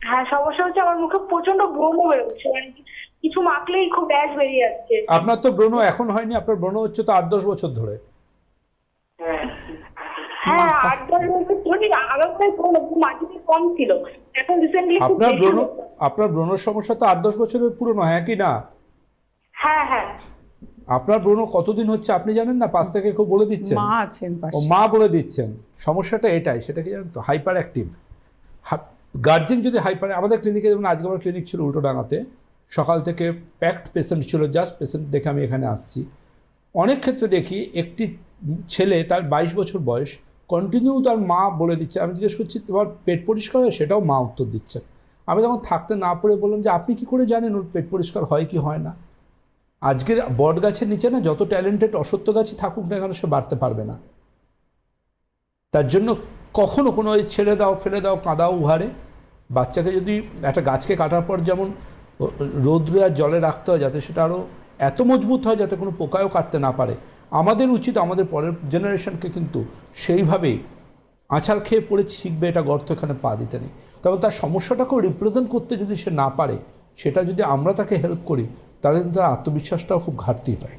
হ্যাঁ সমস্যা হচ্ছে আমার মুখে প্রচণ্ড ব্রণ বেরোচ্ছে মানে কিছু মাখলেই খুব র্যাশ বেরিয়ে যাচ্ছে আপনার তো ব্রণ এখন হয়নি আপনার ব্রণ হচ্ছে তো আট দশ বছর ধরে। হ্যাঁ। আট দশ বছর ধরে আগামী ব্রণ মাটিতে কম ছিল এখন রিসেন্টলি আপনার ব্রণ আপনার ব্রণের সমস্যা তো আট দশ বছরের পুরনো হ্যাঁ কি না? হ্যাঁ হ্যাঁ। হ্যাঁ আপনার ব্রণ কতদিন হচ্ছে আপনি জানেন না? পাশ থেকে খুব বলে দিচ্ছেন। মা আছেন ও মা বলে দিচ্ছেন। সমস্যাটা এটাই সেটা কি জানেন তো? হাইপার অ্যাক্টিভ গার্জেন যদি হাইপার আমাদের ক্লিনিকে যেমন আজকে আমার ক্লিনিক ছিল উল্টো ডাঙাতে সকাল থেকে প্যাকড পেশেন্ট ছিল জাস্ট পেশেন্ট দেখে আমি এখানে আসছি। অনেক ক্ষেত্রে দেখি একটি ছেলে তার বাইশ বছর বয়স কন্টিনিউ তার মা বলে দিচ্ছে। আমি জিজ্ঞেস করছি, তোমার পেট পরিষ্কার হয়? সেটাও মা উত্তর দিচ্ছে। আমি তখন থাকতে না পড়ে বললাম যে, আপনি কি করে জানেন ওর পেট পরিষ্কার হয় কি হয় না? আজকের বট গাছের নিচে না যত ট্যালেন্টেড অসত্য গাছই থাকুক না কেন সে বাড়তে পারবে না। তার জন্য কখনো কোনো ছেড়ে দাও, ফেলে দাও, কাঁদাও, উহারে। বাচ্চাকে যদি একটা গাছকে কাটার পর যেমন রৌদ্রে আর জলে রাখতে হয় যাতে সেটা আরও এত মজবুত হয় যাতে কোনো পোকাও কাটতে না পারে, আমাদের উচিত আমাদের পরের জেনারেশনকে কিন্তু সেইভাবেই আছাড় খেয়ে পড়ে শিখবে এটা গর্ত এখানে পা দিতে নেই। তবে তার সমস্যাটাকেও রিপ্রেজেন্ট করতে যদি সে না পারে, সেটা যদি আমরা তাকে হেল্প করি, তাহলে কিন্তু তার আত্মবিশ্বাসটাও খুব ঘাটতি হয়।